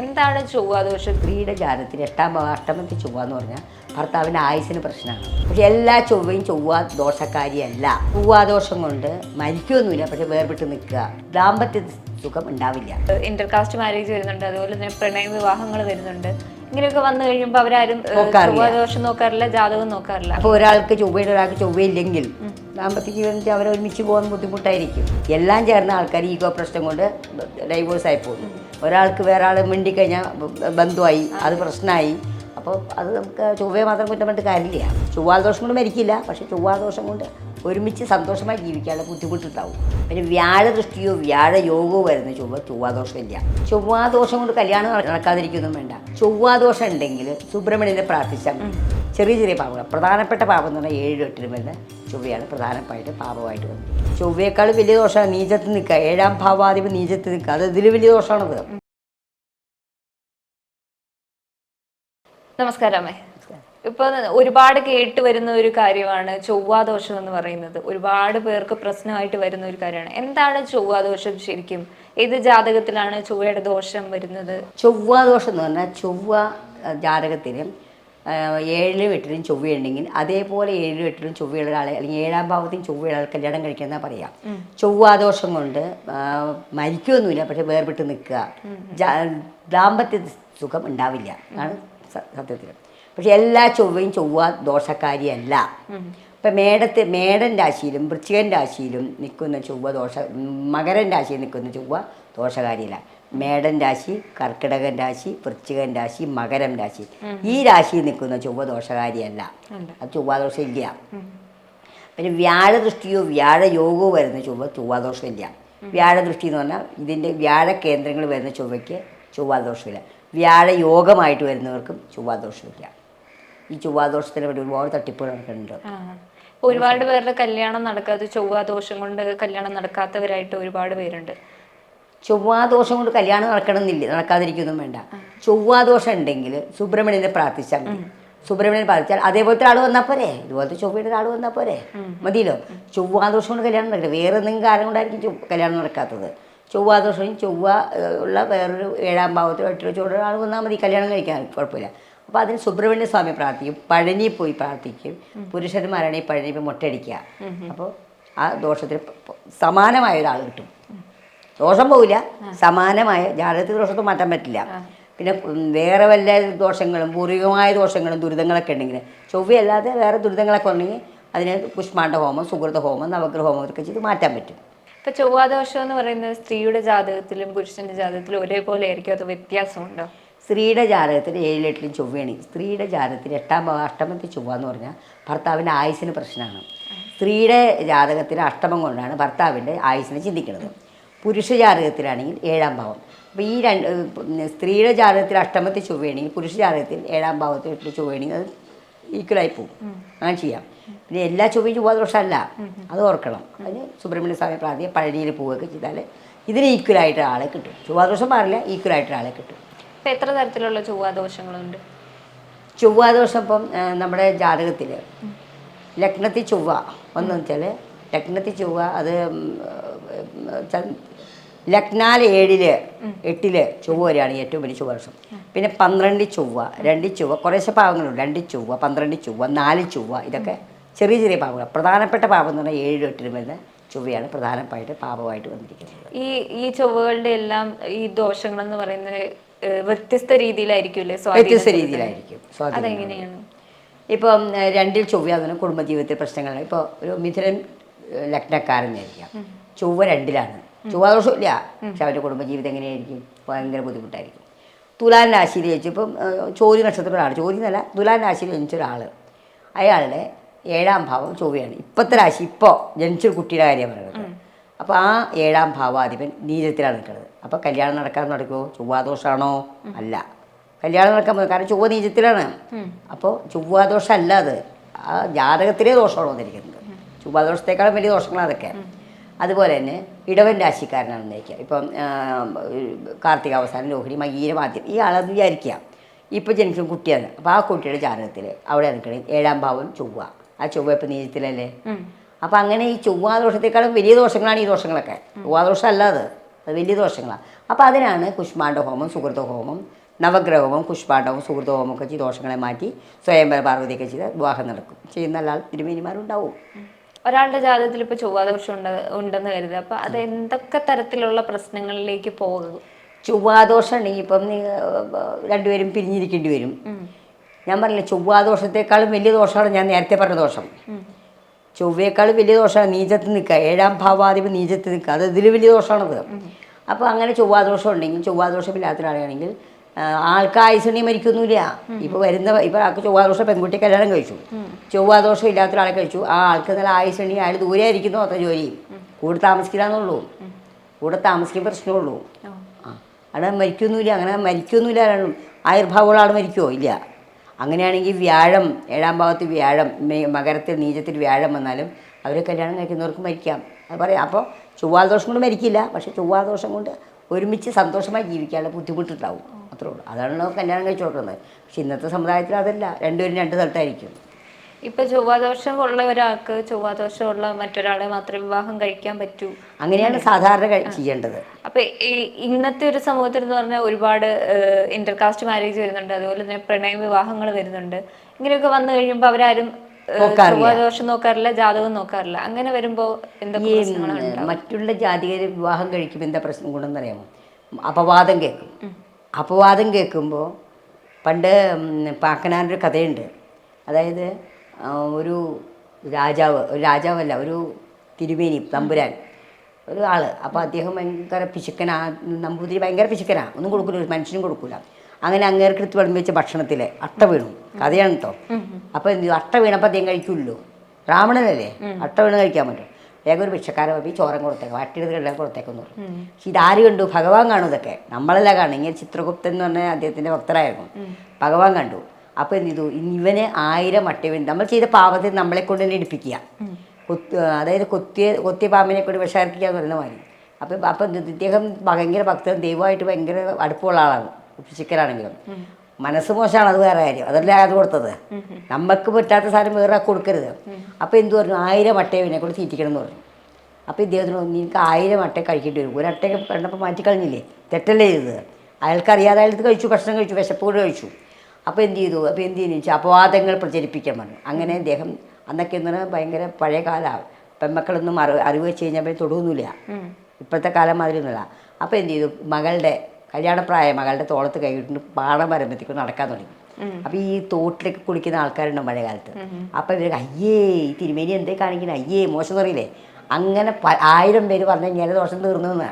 എന്താണ് ചൊവ്വാദോഷം സ്ത്രീയുടെ ജാതത്തിൽ എട്ടാം അഷ്ടമത്തിൽ ചൊവ്വ എന്ന് പറഞ്ഞാൽ ഭർത്താവിന്റെ ആയുസിന് പ്രശ്നമാണ്. പക്ഷെ എല്ലാ ചൊവ്വയും ചൊവ്വ ദോഷക്കാരിയല്ല. ചൊവ്വാദോഷം കൊണ്ട് മരിക്കൊന്നുമില്ല പക്ഷെ വേർപെട്ട് നിൽക്കുക. ദാമ്പത്യ സുഖം ഉണ്ടാവില്ല. ഇന്റർകാസ്റ്റ് മാരേജ് വരുന്നുണ്ട്. അതുപോലെ തന്നെ പ്രണയ വിവാഹങ്ങൾ വരുന്നുണ്ട്. ഇങ്ങനെയൊക്കെ വന്നു കഴിയുമ്പോൾ അവരാരും ചൊവ്വാദോഷം നോക്കാറില്ല. ജാതകം നോക്കാറില്ല. അപ്പോൾ ഒരാൾക്ക് ചൊവ്വയുടെ ഒരാൾക്ക് ചൊവ്വയില്ലെങ്കിൽ ദാമ്പത്യ ജീവിതത്തിൽ അവർ ഒരുമിച്ച് പോകാൻ ബുദ്ധിമുട്ടായിരിക്കും. എല്ലാം ചേർന്ന ആൾക്കാർ ഈഗോ പ്രശ്നം കൊണ്ട് ഡൈവേഴ്സ് ആയി പോകും ഒരാൾക്ക് വേറെ ആൾ മിണ്ടിക്കഴിഞ്ഞാൽ കഴിഞ്ഞാൽ ബന്ധുവായി അത് പ്രശ്നമായി. അപ്പോൾ അത് നമുക്ക് ചൊവ്വയെ മാത്രം കുറ്റം പറഞ്ഞിട്ട് കാര്യമില്ല. ചൊവ്വാദോഷം കൊണ്ട് മരിക്കില്ല. പക്ഷേ ചൊവ്വാദോഷം കൊണ്ട് ഒരുമിച്ച് സന്തോഷമായി ജീവിക്കാനുള്ള ബുദ്ധിമുട്ടുണ്ടാവും. പിന്നെ വ്യാഴ ദൃഷ്ടിയോ വ്യാഴ യോഗവും വരുന്ന ചൊവ്വ ചൊവ്വാദോഷമില്ല. ചൊവ്വാദോഷം കൊണ്ട് കല്യാണം നടക്കാതിരിക്കൊന്നും വേണ്ട. ചൊവ്വാദോഷം ഉണ്ടെങ്കിൽ സുബ്രഹ്മണ്യനെ പ്രാർത്ഥിച്ചാൽ. ചെറിയ ചെറിയ പാപങ്ങൾ. പ്രധാനപ്പെട്ട പാപം എന്ന് പറഞ്ഞാൽ ഏഴ് എട്ടിലും വരുന്ന ചൊവ്വയാണ് പ്രധാനമായിട്ട് പാപമായിട്ട് വന്നത് ചൊവ്വയേക്കാൾ വലിയ ദോഷമാണ് നീചത്ത് നിൽക്കുക. ഏഴാം ഭാവാധിപൻ നീചത്ത് നിൽക്കുക. അത് ഇതിൽ വലിയ ദോഷമാണത്. നമസ്കാരം അമ്മേ. ഇപ്പൊ ഒരുപാട് കേട്ട് വരുന്ന ഒരു കാര്യമാണ് ചൊവ്വാദോഷം എന്ന് പറയുന്നത്. ഒരുപാട് പേർക്ക് പ്രശ്നമായിട്ട് വരുന്ന ഒരു കാര്യമാണ്. എന്താണ് ചൊവ്വാദോഷം ശരിക്കും? ഏത് ജാതകത്തിലാണ് ചൊവ്വയുടെ ദോഷം വരുന്നത്? ചൊവ്വാദോഷം എന്ന് പറഞ്ഞാൽ ചൊവ്വ ജാതകത്തിലും ജാതകത്തിന് ഏഴിലും എട്ടിലും ചൊവ്വയുണ്ടെങ്കിൽ അതേപോലെ ഏഴിലും എട്ടിലും ചൊവ്വയുള്ള ആളെ അല്ലെങ്കിൽ ഏഴാം ഭാവത്തിൽ ചൊവ്വയുള്ള ആൾ കല്യാണം കഴിക്കുന്ന പറയാം. ചൊവ്വാദോഷം കൊണ്ട് മരിക്കുമൊന്നുമില്ല പക്ഷെ വേർപെട്ട് നിൽക്കുക. ദാമ്പത്യ സുഖം ഉണ്ടാവില്ല. ആണ് സത്യത്തിൽ. പക്ഷെ എല്ലാ ചൊവ്വയും ചൊവ്വ ദോഷക്കാരിയല്ല. ഇപ്പം മേടത്തെ മേടൻ രാശിയിലും വൃശ്ചികൻ രാശിയിലും നിൽക്കുന്ന ചൊവ്വ ദോഷ മകരൻ രാശിയിൽ നിൽക്കുന്ന ചൊവ്വ ദോഷകാരിയല്ല. മേടൻ രാശി കർക്കിടകൻ രാശി വൃശ്ചികൻ രാശി മകരം രാശി. ഈ രാശിയിൽ നിൽക്കുന്ന ചൊവ്വ ദോഷകാരിയല്ല. അത് ചൊവ്വാദോഷം ഇല്ല. പിന്നെ വ്യാഴദൃഷ്ടിയോ വ്യാഴയോഗോ വരുന്ന ചൊവ്വ ചൊവ്വാദോഷമില്ല വ്യാഴദൃഷ്ടി എന്ന് പറഞ്ഞാൽ ഇതിന്റെ വ്യാഴ കേന്ദ്രങ്ങൾ വരുന്ന ചൊവ്വയ്ക്ക് ചൊവ്വാദോഷമില്ല വ്യാഴയോഗമായിട്ട് വരുന്നവർക്കും ചൊവ്വാദോഷമില്ല ഈ ചൊവ്വാദോഷത്തിന് വേണ്ടി ഒരുപാട് തട്ടിപ്പുകൾ നടക്കുന്നുണ്ട്. ഒരുപാട് പേരുടെ കല്യാണം നടക്കാതെ ചൊവ്വാദോഷം കൊണ്ട് കല്യാണം നടക്കാത്തവരായിട്ട് ഒരുപാട് പേരുണ്ട്. ചൊവ്വാദോഷം കൊണ്ട് കല്യാണം നടക്കണമെന്നില്ല നടക്കാതിരിക്കൊന്നും വേണ്ട. ചൊവ്വാദോഷം ഉണ്ടെങ്കിൽ സുബ്രഹ്മണ്യനെ പ്രാർത്ഥിച്ചാൽ മതി. സുബ്രഹ്മണ്യനെ പ്രാർത്ഥിച്ചാൽ അതേപോലത്തെ ആൾ വന്നാൽ പോരെ? ഇതുപോലത്തെ ചൊവ്വയുടെ ആൾ വന്നാൽ പോരെ? മതിയല്ലോ. ചൊവ്വാദോഷം കൊണ്ട് കല്യാണം നടക്കില്ല. വേറെ എന്തെങ്കിലും കാരണം കൊണ്ടായിരിക്കും കല്യാണം നടക്കാത്തത്. ചൊവ്വാദോഷം ചൊവ്വ ഉള്ള വേറൊരു ഏഴാം ഭാവത്തിലോ എട്ടിലോ ചൊവ്വയുടെ ആൾ വന്നാൽ മതി. കല്യാണം കഴിക്കാൻ കുഴപ്പമില്ല. അപ്പോൾ അതിന് സുബ്രഹ്മണ്യ സ്വാമി പ്രാർത്ഥിക്കും. പഴനി പോയി പ്രാർത്ഥിക്കും. പുരുഷന്മാരാണെങ്കിൽ പഴനി പോയി മുട്ടടിക്കുക. അപ്പോൾ ആ ദോഷത്തിന് സമാനമായ ഒരാൾ കിട്ടും. ദോഷം പോവില്ല. സമാനമായ ജാതകത്തിൽ ദോഷത്തെ മാറ്റാൻ പറ്റില്ല. പിന്നെ വേറെ വല്ല ദോഷങ്ങളും പൂർവികമായ ദോഷങ്ങളും ദുരിതങ്ങളൊക്കെ ഉണ്ടെങ്കിൽ ചൊവ്വയല്ലാതെ വേറെ ദുരിതങ്ങളൊക്കെ ഉണ്ടെങ്കിൽ അതിന് പുഷ്മാണ്ഡ ഹോമം സുഹൃത ഹോമം നവഗ്രഹ ഹോമം ഒക്കെ ചെയ്ത് മാറ്റാൻ പറ്റും. ഇപ്പൊ ചൊവ്വാദോഷം എന്ന് പറയുന്നത് സ്ത്രീയുടെ ജാതകത്തിലും പുരുഷന്റെ ജാതകത്തിലും ഒരേപോലെ ആയിരിക്കും? അത് വ്യത്യാസമുണ്ടോ? സ്ത്രീയുടെ ജാതകത്തിൽ ഏഴിലെട്ടിലും ചൊവ്വയാണ്. സ്ത്രീയുടെ ജാതകത്തിൽ എട്ടാം ഭാവം അഷ്ടമത്തിൽ ചൊവ്വ എന്ന് പറഞ്ഞാൽ ഭർത്താവിന്റെ ആയുസിന് പ്രശ്നമാണ്. സ്ത്രീയുടെ ജാതകത്തിൽ അഷ്ടമം കൊണ്ടാണ് ഭർത്താവിന്റെ ആയുസിനെ ചിന്തിക്കുന്നത്. പുരുഷ ജാതകത്തിലാണെങ്കിൽ ഏഴാം ഭാവം. അപ്പോൾ ഈ രണ്ട് സ്ത്രീയുടെ ജാതകത്തിൽ അഷ്ടമത്തിൽ ചൊവ്വയാണെങ്കിൽ പുരുഷ ജാതകത്തിൽ ഏഴാം ഭാവത്തിൽ എട്ടിൽ ചൊവ്വയാണെങ്കിൽ അത് ഈക്വലായി പോകും. അങ്ങനെ ചെയ്യാം. പിന്നെ എല്ലാ ചൊവ്വയും ചൊവ്വാ ദോഷമല്ല. അത് ഓർക്കണം. അതിന് സുബ്രഹ്മണ്യ സ്വാമി പ്രാർത്ഥിക്കുക പഴനിയിൽ പോവുകയൊക്കെ ചെയ്താൽ ഇതിന് ഈക്വലായിട്ട് ആളെ കിട്ടും. ചൊവ്വാദോഷം മാറില്ല ഈക്വലായിട്ട് ആളെ കിട്ടും. ഇപ്പൊ എത്ര തരത്തിലുള്ള ചൊവ്വാദോഷങ്ങളുണ്ട്? ചൊവ്വാദോഷം ഇപ്പം നമ്മുടെ ജാതകത്തിൽ ലഗ്നത്തിൽ ചൊവ്വ ഒന്നു വെച്ചാൽ ലഗ്നത്തിൽ ചൊവ്വ അത് ലഗ്നാൽ ഏഴിൽ എട്ടിൽ ചൊവ്വ വരെയാണ് ഏറ്റവും വലിയ ചൊവ്വാദോഷം. പിന്നെ പന്ത്രണ്ടിൽ ചൊവ്വ രണ്ടിൽ ചൊവ്വ കുറേശ്ശെ പാവങ്ങളുണ്ട്. രണ്ടിൽ ചൊവ്വ പന്ത്രണ്ടിൽ ചൊവ്വ നാല് ചൊവ്വ ഇതൊക്കെ ചെറിയ ചെറിയ പാവങ്ങൾ. പ്രധാനപ്പെട്ട പാപം എന്ന് പറഞ്ഞാൽ ഏഴിലും എട്ടിലും വരുന്ന ചൊവ്വയാണ് പ്രധാനമായിട്ട് പാപമായിട്ട് വന്നിരിക്കുന്നത്. ഈ ഈ ചൊവ്വകളുടെ എല്ലാം ഈ ദോഷങ്ങളെന്ന് പറയുന്നത് വ്യത്യസ്ത രീതിയിലായിരിക്കുമല്ലേ വ്യത്യസ്ത രീതിയിലായിരിക്കും അതെങ്ങനെയാണ്? ഇപ്പം രണ്ടിൽ ചൊവ്വയാകുന്ന കുടുംബജീവിതത്തിൽ പ്രശ്നങ്ങൾ ഇപ്പോൾ ഒരു മിഥുനൻ ലഗ്നക്കാരനായിരിക്കാം. ചൊവ്വ രണ്ടിലാണ്. ചൊവ്വ ദോഷമില്ല പക്ഷെ അവരുടെ കുടുംബജീവിതം എങ്ങനെയായിരിക്കും? ഭയങ്കര ബുദ്ധിമുട്ടായിരിക്കും. തുലാൻ രാശിയിൽ ജനിച്ചപ്പം ഇപ്പം ചോതി നക്ഷത്രം ചോദ്യ എന്നല്ല തുലാൻ രാശിയിൽ ജനിച്ച ഒരാൾ അയാളുടെ ഏഴാം ഭാവം ചൊവ്വയാണ്. ഇപ്പോഴത്തെ രാശി ഇപ്പോൾ ജനിച്ചൊരു കുട്ടിയുടെ കാര്യം പറയുന്നത്. അപ്പോൾ ആ ഏഴാം ഭാവാധിപൻ നീചത്തിലാണ് നിൽക്കുന്നത്. അപ്പോൾ കല്യാണം നടക്കാൻ നടക്കുമോ ചൊവ്വാദോഷമാണോ അല്ല. കല്യാണം നടക്കാൻ പോകുന്നത് കാരണം ചൊവ്വ നീചത്തിലാണ്. അപ്പോൾ ചൊവ്വാദോഷം അല്ല അത്. ആ ജാതകത്തിലേ ദോഷമാണ് വന്നിരിക്കുന്നത്. ചൊവ്വാദോഷത്തേക്കാളും വലിയ ദോഷങ്ങളാണ് അതൊക്കെ. അതുപോലെ തന്നെ ഇടവൻ രാശിക്കാരനാണ് ഉന്നയിക്കുക. ഇപ്പം കാർത്തിക അവസാനം ലോഹിണി മകീരം ആദ്യം ഈ ആളെന്ന് വിചാരിക്കുക. ഇപ്പോൾ ജനിക്കുന്ന കുട്ടിയാണ്. അപ്പോൾ ആ കുട്ടിയുടെ ജാതകത്തിൽ അവിടെ നിൽക്കണേ ഏഴാം ഭാവം ചൊവ്വ. ആ ചൊവ്വ ഇപ്പം നീചത്തിലല്ലേ? അപ്പം അങ്ങനെ ഈ ചൊവ്വാദോഷത്തെക്കാളും വലിയ ദോഷങ്ങളാണ് ഈ ദോഷങ്ങളൊക്കെ. ചൊവ്വാദോഷം അല്ല അത് അത് വലിയ ദോഷങ്ങളാണ്. അപ്പോൾ അതിനാണ് കുഷ്മാണ്ഡ ഹോമം സുഹൃത ഹോമം നവഗ്രഹവും കുഷ്പാണ്ഡവും സുഹൃത ഹോമം ഒക്കെ ചെയ്ത് ദോഷങ്ങളെ മാറ്റി സ്വയംവര പാർവതിയൊക്കെ ചെയ്ത് വിവാഹം നടക്കും. ചെയ്യുന്ന എല്ലാ തിരുമേനിമാരുണ്ടാവും ഒരാളുടെ ജാതകത്തിൽ ഇപ്പൊ ചൊവ്വാദോഷം ഉണ്ട് ഉണ്ടെന്ന് കരുതുക. അപ്പൊ അത് എന്തൊക്കെ തരത്തിലുള്ള പ്രശ്നങ്ങളിലേക്ക് പോകും? ചൊവ്വാദോഷം ഉണ്ടെങ്കിൽ ഇപ്പം രണ്ടുപേരും പിരിഞ്ഞിരിക്കേണ്ടി വരും. ഞാൻ പറഞ്ഞില്ല ചൊവ്വാദോഷത്തെക്കാളും വലിയ ദോഷമാണ് ഞാൻ നേരത്തെ പറഞ്ഞ ദോഷം. ചൊവ്വയേക്കാളും വലിയ ദോഷമാണ്. നീചത്ത് നിൽക്കുക. ഏഴാം ഭാവാധിപൻ നീചത്ത് നിൽക്കുക. അത് ഇതിൽ വലിയ ദോഷമാണത്. അപ്പോൾ അങ്ങനെ ചൊവ്വാദോഷം ഉണ്ടെങ്കിൽ ചൊവ്വാദോഷമില്ലാത്ത ഒരാളാണെങ്കിൽ ആൾക്ക് ആയുസണി മരിക്കൊന്നുമില്ല ഇപ്പോൾ വരുന്ന ഇപ്പോൾ ആൾക്ക് ചൊവ്വാദോഷം പെൺകുട്ടി കല്യാണം കഴിച്ചു. ചൊവ്വാദോഷം ഇല്ലാത്ത ഒരാളെ കഴിച്ചു. ആ ആൾക്ക് നല്ല ആയുസണി അയാൾ ദൂരെ ആയിരിക്കുന്നു അത്ര ജോലി. കൂടെ താമസിക്കില്ലാന്നുള്ളൂ. കൂടെ താമസിക്കാൻ പ്രശ്നമുള്ളൂ. ആ. അവിടെ മരിക്കൊന്നുമില്ല അങ്ങനെ മരിക്കൊന്നുമില്ല. ആയുർഭാവമുള്ള ആൾ മരിക്കുമോ ഇല്ല. അങ്ങനെയാണെങ്കിൽ വ്യാഴം ഏഴാം ഭാഗത്ത് വ്യാഴം മകരത്തിൽ നീചത്തിൽ വ്യാഴം വന്നാലും അവർ കല്യാണം കഴിക്കുന്നവർക്ക് മരിക്കാം. അത് പറയാം. അപ്പോൾ ചൊവ്വാദോഷം കൊണ്ട് മരിക്കില്ല. പക്ഷേ ചൊവ്വാദോഷം കൊണ്ട് ഒരുമിച്ച് സന്തോഷമായി ജീവിക്കാനുള്ള ബുദ്ധിമുട്ടുണ്ടാവും. അത്രേ ഉള്ളൂ. അതാണല്ലോ കല്യാണം കഴിച്ചു കൊടുക്കുന്നത്. പക്ഷേ ഇന്നത്തെ സമുദായത്തിൽ അതല്ല. രണ്ടുപേരും രണ്ട് സ്ഥലത്തായിരിക്കും ഇപ്പൊ ചൊവ്വാദോഷം ഉള്ള ഒരാൾക്ക് ചൊവ്വാദോഷം ഉള്ള മറ്റൊരാളെ മാത്രം വിവാഹം കഴിക്കാൻ പറ്റൂ. അങ്ങനെയാണ് സാധാരണ ചെയ്യേണ്ടത്. അപ്പൊ ഇന്നത്തെ ഒരു സമൂഹത്തിൽ എന്ന് പറഞ്ഞാൽ ഒരുപാട് ഇന്റർകാസ്റ്റ് മാരേജ് വരുന്നുണ്ട്. അതുപോലെ തന്നെ പ്രണയ വിവാഹങ്ങൾ വരുന്നുണ്ട്. ഇങ്ങനെയൊക്കെ വന്നു കഴിയുമ്പോൾ അവരാരും ദോഷം നോക്കാറില്ല. ജാതകം നോക്കാറില്ല. അങ്ങനെ വരുമ്പോ എന്തൊക്കെ മറ്റുള്ള ജാതികരെ വിവാഹം കഴിക്കുമ്പോൾ എന്താ പ്രശ്നം കൊണ്ടെന്ന് അറിയാമോ അപവാദം കേൾക്കും. അപവാദം കേൾക്കുമ്പോൾ പണ്ട് പാക്കനാരൊരു കഥയുണ്ട്. അതായത് ഒരു രാജാവ് ഒരു രാജാവല്ല ഒരു തിരുമേനി തമ്പുരാൻ. ഒരു ആൾ അപ്പോൾ അദ്ദേഹം ഭയങ്കര പിശുക്കനാ നമ്പൂതിരി ഭയങ്കര പിശുക്കനാ. ഒന്നും കൊടുക്കില്ല ഒരു മനുഷ്യനും കൊടുക്കില്ല അങ്ങനെ അങ്ങേർക്ക് എടുത്ത് വിളമ്പി വെച്ച ഭക്ഷണത്തിലെ അട്ട വീണു. കഥയാണ് കേട്ടോ അപ്പോൾ എന്ത്? അട്ട വീണപ്പോൾ അദ്ദേഹം കഴിക്കുമല്ലോ ബ്രാഹ്മണനല്ലേ? അട്ട വീണ് കഴിക്കാൻ പറ്റും. വേഗം ഒരു ഭിക്ഷക്കാരൻ പോയി ചോരം കൊടുത്തേക്കാം വട്ടിയെടുത്ത് എല്ലാം കൊടുത്തേക്കെന്ന് പറഞ്ഞു. പക്ഷെ ഇതാര് കണ്ടു? ഭഗവാൻ കാണും ഇതൊക്കെ. നമ്മളല്ല കാണും. ഇങ്ങനെ ചിത്രഗുപ്തൻ എന്ന് പറഞ്ഞ അദ്ദേഹത്തിന്റെ ഭക്തരായിരുന്നു. ഭഗവാൻ കണ്ടു. അപ്പോൾ എന്ത് ചെയ്തു? ഇവന് ആയിരം അട്ടവൻ നമ്മൾ ചെയ്ത പാപത്തിൽ നമ്മളെ കൊണ്ട് തന്നെ എടുപ്പിക്കുക. കൊത്ത് അതായത് കൊത്തിയ കൊത്തിയ പാമ്പിനെ കൂടി വിഷാർപ്പിക്കുക എന്ന് പറയുന്ന മാതിരി. അപ്പം അപ്പം ഇദ്ദേഹം ഭയങ്കര ഭക്തൻ ദൈവമായിട്ട് ഭയങ്കര അടുപ്പമുള്ള ആളാണ് ഫിസിക്കലാണെങ്കിലും മനസ്സ് മോശമാണ് അത് വേറെ കാര്യം. അതല്ല അത് കൊടുത്തത്? നമുക്ക് പറ്റാത്ത സാധനം വേറെ കൊടുക്കരുത്. അപ്പോൾ എന്ത് പറഞ്ഞു? ആയിരം അട്ടയെ കൂടി തീറ്റിക്കണം എന്ന് പറഞ്ഞു. അപ്പോൾ ഇദ്ദേഹത്തിന് എനിക്ക് ആയിരം അട്ടയെ കഴിക്കേണ്ടി വരും. ഒരട്ടയൊക്കെ കണ്ടപ്പോൾ മാറ്റി മാറ്റിക്കളഞ്ഞില്ലേ തെറ്റല്ലേ ചെയ്തത്? അയാൾക്കറിയാതെ അയാൾക്ക് കഴിച്ചു ഭക്ഷണം കഴിച്ചു വിശപ്പ് കൂടെ കഴിച്ചു. അപ്പോൾ എന്ത് ചെയ്തു? അപ്പോൾ എന്ത് ചെയ്യുന്നു? വെച്ചാൽ അപവാദങ്ങൾ പ്രചരിപ്പിക്കാൻ പറഞ്ഞു. അങ്ങനെ അദ്ദേഹം അന്നൊക്കെ എന്ന് പറഞ്ഞാൽ ഭയങ്കര പഴയ കാലമാണ് പെൺമക്കളൊന്നും അറിവ് അറിവ് വെച്ച് കഴിഞ്ഞാൽ തൊടുകയൊന്നുമില്ല ഇപ്പോഴത്തെ കാലം മാതിരിയൊന്നുമില്ല അപ്പോൾ എന്ത് ചെയ്തു? മകളുടെ കല്യാണപ്രായ മകളുടെ തോളത്ത് കൈയിട്ട് പാടം വരുമ്പോഴത്തേക്കും നടക്കാൻ തുടങ്ങി. അപ്പോൾ ഈ തോട്ടിലേക്ക് കുളിക്കുന്ന ആൾക്കാരുണ്ട് പഴയ കാലത്ത്. അപ്പോൾ ഇവർ അയ്യേ ഈ തിരുമേനി എന്തേ കാണിക്കുന്നത് അയ്യേ മോശം എന്നറിയില്ലേ? പറയില്ലേ അങ്ങനെ ആയിരം പേര് പറഞ്ഞു കഴിഞ്ഞാൽ ദോഷം തീർന്നു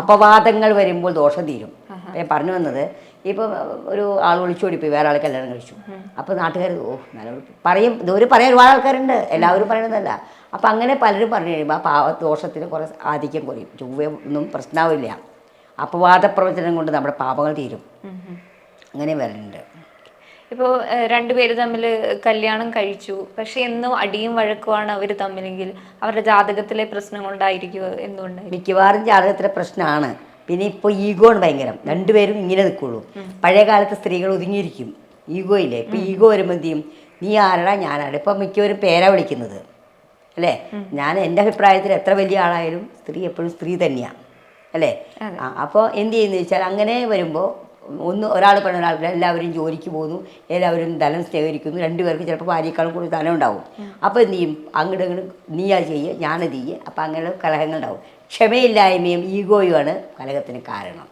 അപവാദങ്ങൾ വരുമ്പോൾ ദോഷം തീരും. ഞാൻ പറഞ്ഞു വന്നത് ഇപ്പം ഒരു ആൾ ഒളിച്ചോടിപ്പോയി വേറെ ആൾ കല്യാണം കഴിച്ചു. അപ്പോൾ നാട്ടുകാർ ഓ നല്ല പറയും ഇതൊരു പറയാൻ ഒരുപാട് ആൾക്കാരുണ്ട്. എല്ലാവരും പറയണതല്ല. അപ്പം അങ്ങനെ പലരും പറഞ്ഞു കഴിയുമ്പോൾ ആ പാവ ദോഷത്തിന് കുറേ ആധിക്യം കുറയും. ചൊവ്വ ഒന്നും പ്രശ്നമാവില്ല അപവാദ പ്രവചനം കൊണ്ട് നമ്മുടെ പാപങ്ങൾ തീരും. അങ്ങനെ വരുന്നുണ്ട് ഇപ്പോൾ രണ്ടുപേര് തമ്മിൽ കല്യാണം കഴിച്ചു. പക്ഷെ എന്നും അടിയും വഴക്കുമാണ് അവർ തമ്മിലെങ്കിൽ അവരുടെ ജാതകത്തിലെ പ്രശ്നം കൊണ്ടായിരിക്കും എന്തുകൊണ്ട്? മിക്കവാറും ജാതകത്തിലെ പ്രശ്നമാണ് പിന്നെ ഇപ്പോൾ ഈഗോ ആണ് ഭയങ്കരം. രണ്ടുപേരും ഇങ്ങനെ നിൽക്കുള്ളൂ പഴയ കാലത്ത് സ്ത്രീകൾ ഒതുങ്ങിയിരിക്കും. ഈഗോ ഇല്ലേ? ഇപ്പം ഈഗോ വരുമ്പോൾ എന്ത് ചെയ്യും? നീ ആരടാ? ഞാനാണ്. ഇപ്പം മിക്കവരും പേരാ വിളിക്കുന്നത്. അല്ലേ? ഞാൻ എന്റെ അഭിപ്രായത്തിൽ എത്ര വലിയ ആളായാലും സ്ത്രീ എപ്പോഴും സ്ത്രീ തന്നെയാണ് അല്ലേ? അപ്പോൾ എന്ത് ചെയ്യുന്നത് വെച്ചാൽ അങ്ങനെ വരുമ്പോൾ ഒന്ന് ഒരാൾ പറഞ്ഞ ഒരാൾ എല്ലാവരും ജോലിക്ക് പോകുന്നു എല്ലാവരും ധനം ശേഖരിക്കുന്നു രണ്ടുപേർക്ക് ചിലപ്പോൾ ഭാര്യക്കാളും കൂടുതൽ ധനം ഉണ്ടാവും. അപ്പോൾ എന്ത് ചെയ്യും? അങ്ങോട്ട് ഇങ്ങോട്ട് നീയാ ചെയ്യുക ഞാനത് ചെയ്യുക അപ്പോൾ അങ്ങനെ കലഹങ്ങൾ ഉണ്ടാവും. ക്ഷമയില്ലായ്മയും ഈഗോയുമാണ് കലഹത്തിന് കാരണം.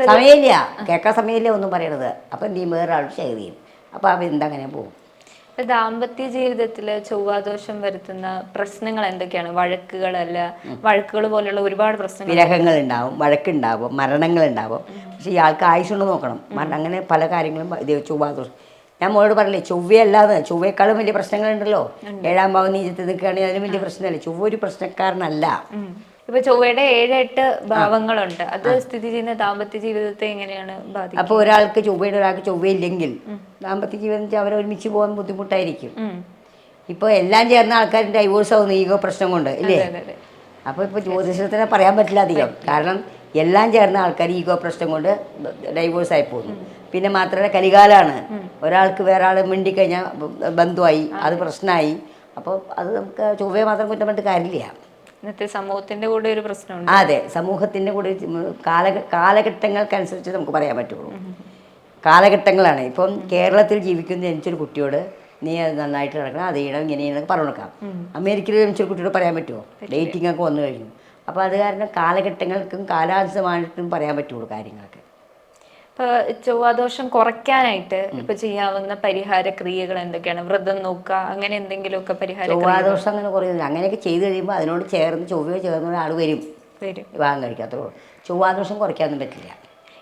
സമയമില്ല. കേൾക്കാൻ സമയമില്ല ഒന്നും പറയണത് അപ്പം നീ വേറൊരാൾ ഷെയർ ചെയ്യും. അപ്പോൾ അവ എന്തങ്ങനെ പോകും. ദാമ്പത്യ ജീവിതത്തിൽ ചൊവ്വാദോഷം വരുത്തുന്ന പ്രശ്നങ്ങൾ എന്തൊക്കെയാണ്? വഴക്കുകളല്ല വഴക്കുകൾ പോലെയുള്ള ഒരുപാട് പ്രശ്നങ്ങൾ വിരഹങ്ങൾ ഉണ്ടാവും വഴക്കുണ്ടാവും മരണങ്ങൾ ഉണ്ടാവും പക്ഷെ ഇയാൾക്ക് ആയുഷുണ്ട് നോക്കണം. മരണം അങ്ങനെ പല കാര്യങ്ങളും ഇത് ചൊവ്വാദോഷം. ഞാൻ മോളോട് പറഞ്ഞില്ലേ ചൊവ്വയല്ലാതെ ചൊവ്വയെക്കാളും വലിയ പ്രശ്നങ്ങളുണ്ടല്ലോ. ഏഴാം ഭാവം നീചത്ത് നിൽക്കുകയാണെങ്കിൽ അതിലും വലിയ പ്രശ്നമല്ലേ? ചൊവ്വ ഒരു പ്രശ്നക്കാരനല്ല. ഇപ്പൊ ചൊവ്വയുടെ ഏഴ് എട്ട് ഭാവങ്ങളുണ്ട്. അത് സ്ഥിതി ചെയ്യുന്ന ദാമ്പത്യ ജീവിതത്തെ എങ്ങനെയാണ് ബാധിക്കുക അപ്പോൾ ഒരാൾക്ക് ചൊവ്വയുടെ ഒരാൾക്ക് ചൊവ്വയില്ലെങ്കിൽ ദാമ്പത്യ ജീവിതം അവർ ഒരുമിച്ച് പോകാൻ ബുദ്ധിമുട്ടായിരിക്കും. ഇപ്പൊ ഇപ്പോൾ എല്ലാം ചേർന്ന ആൾക്കാർ ഡൈവോഴ്സ് ആവുന്ന ഈഗോ പ്രശ്നം കൊണ്ട് ഇല്ലേ. അപ്പോൾ ഇപ്പോൾ ജ്യോതിഷത്തിനെ പറയാൻ പറ്റില്ല അധികം. കാരണം എല്ലാം ചേർന്ന ആൾക്കാർ ഈഗോ പ്രശ്നം കൊണ്ട് ഡൈവോഴ്സ് ആയി പോകുന്നു. പിന്നെ മാത്രമല്ല കലികാലാണ്. ഒരാൾക്ക് വേറെ ആൾ മിണ്ടിക്കഴിഞ്ഞാൽ ബന്ധുവായി അത് പ്രശ്നമായി അപ്പോൾ അത് നമുക്ക് ചൊവ്വയെ മാത്രം കുറ്റം പറഞ്ഞിട്ട് കാര്യമില്ല. ഇന്നത്തെ സമൂഹത്തിന്റെ കൂടെ ഒരു പ്രശ്നമുണ്ട്. അതെ സമൂഹത്തിന്റെ കൂടെ കാല കാലഘട്ടങ്ങൾക്കനുസരിച്ച് നമുക്ക് പറയാൻ പറ്റുള്ളൂ. കാലഘട്ടങ്ങളാണ്. ഇപ്പം കേരളത്തിൽ ജീവിക്കുന്ന എനിച്ചൊരു കുട്ടിയോട് നീ അത് നന്നായിട്ട് നടക്കണം അത് ചെയ്യണം ഇങ്ങനെ ചെയ്യണം പറഞ്ഞു കൊടുക്കാം അമേരിക്കയിൽ എനിച്ചൊരു കുട്ടിയോട് പറയാൻ പറ്റുമോ? ഡേറ്റിംഗ് ഒക്കെ വന്നു കഴിഞ്ഞു. അപ്പോൾ അത് കാരണം കാലഘട്ടങ്ങൾക്കും കാലാനുസമായിട്ടും പറയാൻ പറ്റുള്ളൂ കാര്യങ്ങളൊക്കെ. ഇപ്പൊ ചൊവ്വാദോഷം കുറയ്ക്കാനായിട്ട് ഇപ്പൊ ചെയ്യാവുന്ന പരിഹാര ക്രിയകൾ എന്തൊക്കെയാണ്? വ്രതം നോക്കുക അങ്ങനെ എന്തെങ്കിലുമൊക്കെ പരിഹാര ചൊവ്വാദോഷം അങ്ങനെ കുറയുന്നില്ല. അങ്ങനെയൊക്കെ ചെയ്ത് കഴിയുമ്പോൾ അതിനോട് ചേർന്ന് ചൊവ്വയോ ചേർന്ന ആൾ വരും. വരും. വിവാഹം കഴിക്കാത്തേ ഉള്ളൂ ചൊവ്വാദോഷം കുറയ്ക്കാനൊന്നും പറ്റില്ല.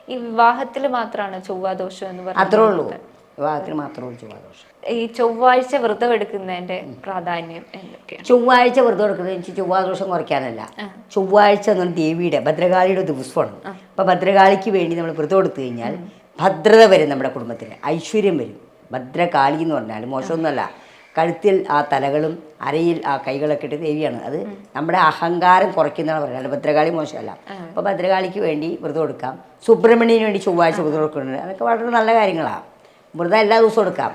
ഈ വിവാഹത്തിൽ മാത്രമാണ് ചൊവ്വാദോഷം എന്ന് പറയുന്നത് അത്രേ ഉള്ളൂ. വിവാഹത്തിൽ മാത്രമേ ഉള്ളൂ ചൊവ്വാദോഷം. ഈ ചൊവ്വാഴ്ച വ്രതം എടുക്കുന്നതിന്റെ പ്രാധാന്യം എന്തൊക്കെയാണ്? ചൊവ്വാഴ്ച വ്രതം എടുക്കുന്നത് എനിക്ക് ചൊവ്വാദോഷം കുറയ്ക്കാനല്ല. ചൊവ്വാഴ്ച എന്ന് പറഞ്ഞാൽ ദേവിയുടെ ഭദ്രകാളിയുടെ ദിവസമാണ്. അപ്പോൾ ഭദ്രകാളിക്ക് വേണ്ടി നമ്മൾ വ്രതം എടുത്തു കഴിഞ്ഞാൽ ഭദ്രത വരും നമ്മുടെ കുടുംബത്തിന് ഐശ്വര്യം വരും. ഭദ്രകാളി എന്ന് പറഞ്ഞാൽ മോശമൊന്നുമല്ല. കഴുത്തിൽ ആ തലകളും അരയിൽ ആ കൈകളൊക്കെ ഇട്ട് ദേവിയാണ്. അത് നമ്മുടെ അഹങ്കാരം കുറയ്ക്കുന്നതാണ് പറയുന്നത് ഭദ്രകാളി മോശമല്ല. അപ്പോൾ ഭദ്രകാളിക്ക് വേണ്ടി വ്രതം എടുക്കാം. സുബ്രഹ്മണ്യന് വേണ്ടി ചൊവ്വാഴ്ച വ്രതം എടുക്കുന്നുണ്ട്. അതൊക്കെ വളരെ നല്ല കാര്യങ്ങളാണ് വ്രതം എല്ലാ ദിവസവും എടുക്കാം.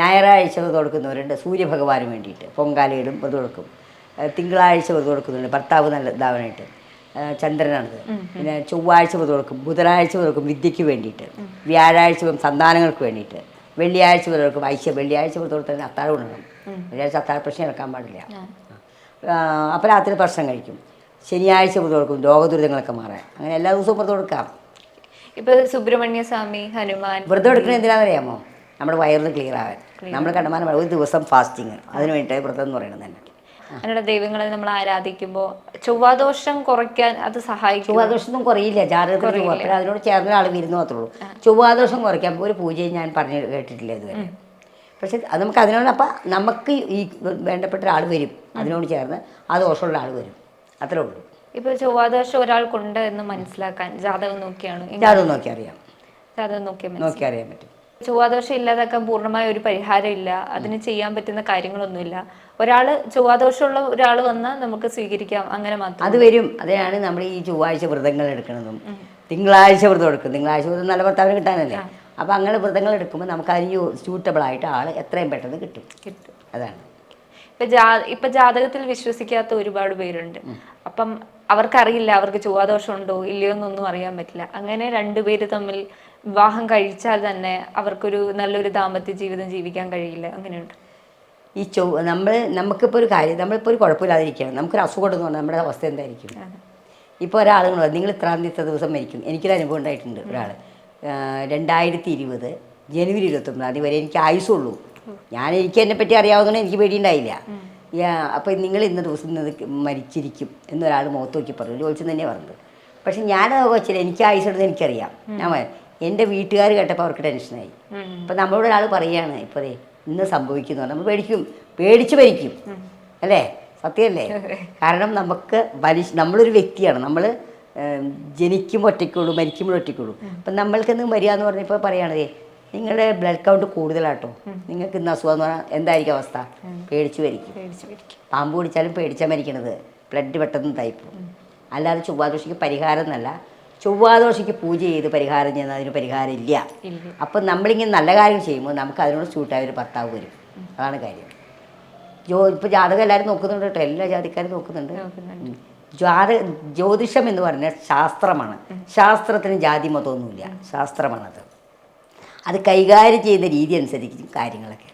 ഞായറാഴ്ച വ്രതം എടുക്കുന്നവരുണ്ട്. സൂര്യഭഗവാന് വേണ്ടിയിട്ട് പൊങ്കാലയിടും വ്രതം എടുക്കും. തിങ്കളാഴ്ച വ്രതം എടുക്കുന്നുണ്ട്. ഭർത്താവ് നല്ല ഇതാവാനായിട്ട്. ചന്ദ്രനാണത്. പിന്നെ ചൊവ്വാഴ്ച മുതൽ കൊടുക്കും ബുധനാഴ്ച മുതൽ കൊടുക്കും വിദ്യയ്ക്ക് വേണ്ടിയിട്ട്. വ്യാഴാഴ്ച മുതൽ സന്താനങ്ങൾക്ക് വേണ്ടിയിട്ട്. വെള്ളിയാഴ്ച മുതൽ കൊടുക്കും ഐശ്യ വെള്ളിയാഴ്ച മുതൽ തന്നെ അത്താഴം ഉണ്ടാകും വെള്ളിയാഴ്ച അത്താഴ പ്രശ്നം ഇറക്കാൻ പാടില്ല. അപ്പോൾ രാത്രി ഭക്ഷണം കഴിക്കും. ശനിയാഴ്ച മുതൽ കൊടുക്കും രോഗദുരിതങ്ങളൊക്കെ മാറാൻ. അങ്ങനെ എല്ലാ ദിവസവും വ്രതം കൊടുക്കാം ഇപ്പൊ സുബ്രഹ്മണ്യ സ്വാമി ഹനുമാൻ. വ്രതം എടുക്കുന്നത് എന്തിനാണെന്നറിയാമോ? നമ്മുടെ വയറിന് ക്ലിയർ ആവാൻ. നമ്മൾ കണ്ടമാനം ഒരു ദിവസം ഫാസ്റ്റിങ് അതിന് വേണ്ടിയിട്ട് വ്രതം എന്ന് പറയുന്നത് തന്നെ. അങ്ങനെയുള്ള ദൈവങ്ങളെ നമ്മൾ ആരാധിക്കുമ്പോൾ ചൊവ്വാദോഷം കുറയ്ക്കാൻ അത് സഹായിക്കും. ചൊവ്വാദോഷമൊന്നും കുറയില്ല. ജാതകത്തിൽ അതിനോട് ചേർന്ന ആൾ വരുന്നു മാത്രമേ ഉള്ളൂ. ചൊവ്വാദോഷം കുറയ്ക്കാൻ ഒരു പൂജയും ഞാൻ പറഞ്ഞു കേട്ടിട്ടില്ല ഇതുവരെ. പക്ഷെ അത് നമുക്ക് അതിനോട് അപ്പം നമുക്ക് ഈ വേണ്ടപ്പെട്ട ഒരാൾ വരും അതിനോട് ചേർന്ന് ആ ദോഷമുള്ള ആൾ വരും. അത്രേ ഉള്ളൂ. ഇപ്പൊ ചൊവ്വാദോഷം ഒരാൾക്കുണ്ട് എന്ന് മനസ്സിലാക്കാൻ ജാതകം നോക്കിയാണ്? ജാതകം നോക്കി അറിയാം. ജാതകം നോക്കിയാൽ നോക്കി അറിയാൻ പറ്റും. ചൊവ്വാദോഷം ഇല്ലാതാക്കാൻ പൂർണമായ ഒരു പരിഹാരം ഇല്ല അതിന് ചെയ്യാൻ പറ്റുന്ന കാര്യങ്ങളൊന്നുമില്ല. ഒരാൾ ചൊവ്വാദോഷമുള്ള ഒരാൾ വന്നാൽ നമുക്ക് സ്വീകരിക്കാം അങ്ങനെ മാത്രം. അത് വരും. അതിനാണ് നമ്മൾ ഈ ചൊവ്വാഴ്ച വ്രതങ്ങൾ എടുക്കുന്നതും. തിങ്കളാഴ്ച വ്രതം എടുക്കും. തിങ്കളാഴ്ച വ്രതം നല്ല ഭർത്താവിന് കിട്ടാനല്ലേ? അപ്പം അങ്ങനെ വ്രതങ്ങൾ എടുക്കുമ്പോൾ നമുക്ക് അതിന് സ്യൂട്ടബിൾ ആയിട്ട് ആൾ എത്രയും പെട്ടെന്ന് കിട്ടും. കിട്ടും. അതാണ്. ഇപ്പൊ ജാ ഇപ്പൊ ജാതകത്തിൽ വിശ്വസിക്കാത്ത ഒരുപാട് പേരുണ്ട്. അപ്പം അവർക്കറിയില്ല അവർക്ക് ചൊവ്വാദോഷം ഉണ്ടോ ഇല്ലയോ എന്നൊന്നും അറിയാൻ പറ്റില്ല. അങ്ങനെ രണ്ടുപേര് തമ്മിൽ വിവാഹം കഴിച്ചാൽ തന്നെ അവർക്കൊരു നല്ലൊരു ദാമ്പത്യ ജീവിതം ജീവിക്കാൻ കഴിയില്ല. അങ്ങനെയുണ്ട്. ഈ ചൊവ് നമ്മൾ നമുക്കിപ്പോൾ ഒരു കാര്യം നമ്മളിപ്പോൾ ഒരു കുഴപ്പമില്ലാതിരിക്കുകയാണ്. നമുക്കൊരു അസുഖം ഉണ്ടെന്ന് പറഞ്ഞാൽ നമ്മുടെ അവസ്ഥ എന്തായിരിക്കും? ഇപ്പോൾ ഒരാളുകൾ നിങ്ങൾ ഇത്രാം തീയതി ദിവസം മരിക്കും എനിക്കൊരു അനുഭവം ഉണ്ടായിട്ടുണ്ട് ഒരാൾ രണ്ടായിരത്തി ഇരുപത് ജനുവരി ഇരുപത്തൊമ്പതാം തീയതി വരെ എനിക്ക് ആയുസുള്ളൂ ഞാൻ എനിക്ക് എന്നെ പറ്റി അറിയാവുന്നതുകൊണ്ട് എനിക്ക് പേടിയുണ്ടായില്ല. അപ്പോൾ നിങ്ങൾ ഇന്ന ദിവസം മരിച്ചിരിക്കും എന്നൊരാൾ മുഖത്ത് നോക്കി പറഞ്ഞു. ചോദിച്ചു തന്നെ പറഞ്ഞത്. പക്ഷെ ഞാനത് വെച്ചില്ല. എനിക്ക് ആയുസുണ്ടെന്ന് എനിക്കറിയാം. ഞാൻ എന്റെ വീട്ടുകാർ കേട്ടപ്പോൾ അവർക്ക് ടെൻഷനായി. അപ്പം നമ്മളോട് ഒരാൾ പറയുകയാണ് ഇപ്പോൾ ദേ ഇന്ന് സംഭവിക്കുന്നു. നമ്മൾ പേടിക്കും. പേടിച്ച് മരിക്കും. അല്ലേ? സത്യമല്ലേ? കാരണം നമുക്ക് വലി നമ്മളൊരു വ്യക്തിയാണ്. നമ്മൾ ജനിക്കുമ്പോൾ ഒറ്റയ്ക്കുള്ളൂ മരിക്കുമ്പോൾ ഒറ്റയ്ക്കുള്ളൂ. അപ്പം നമ്മൾക്കെന്ന് വരിക എന്ന് പറഞ്ഞപ്പോൾ പറയുകയാണതേ നിങ്ങളുടെ ബ്ലഡ് കൗണ്ട് കൂടുതലാട്ടോ. നിങ്ങൾക്ക് ഇന്ന് അസുഖം എന്ന് പറഞ്ഞാൽ എന്തായിരിക്കും അവസ്ഥ? പേടിച്ച് മരിക്കും. പാമ്പ് പിടിച്ചാലും പേടിച്ചാൽ മരിക്കണത്. ബ്ലഡ് പെട്ടെന്ന് തയ്പ്പും അല്ലാതെ ചൊവ്വാദോഷിക്ക് പരിഹാരം എന്നല്ല ചൊവ്വാദോഷിക്ക് പൂജ ചെയ്ത് പരിഹാരം ചെയ്യുന്ന അതിന് പരിഹാരം ഇല്ല. അപ്പം നമ്മളിങ്ങനെ നല്ല കാര്യം ചെയ്യുമ്പോൾ നമുക്ക് അതിനോട് സ്യൂട്ടായ ഒരു ഭർത്താവ് വരും. അതാണ് കാര്യം. ജോ ഇപ്പോൾ ജാതകം എല്ലാവരും നോക്കുന്നുണ്ട് കേട്ടോ. എല്ലാ ജാതിക്കാരും നോക്കുന്നുണ്ട്. ജാത ജ്യോതിഷം എന്ന് പറഞ്ഞാൽ ശാസ്ത്രമാണ്. ശാസ്ത്രത്തിന് ജാതി മതമൊന്നുമില്ല. ശാസ്ത്രമാണത്. അത് കൈകാര്യം ചെയ്യുന്ന രീതി അനുസരിക്കും കാര്യങ്ങളൊക്കെ.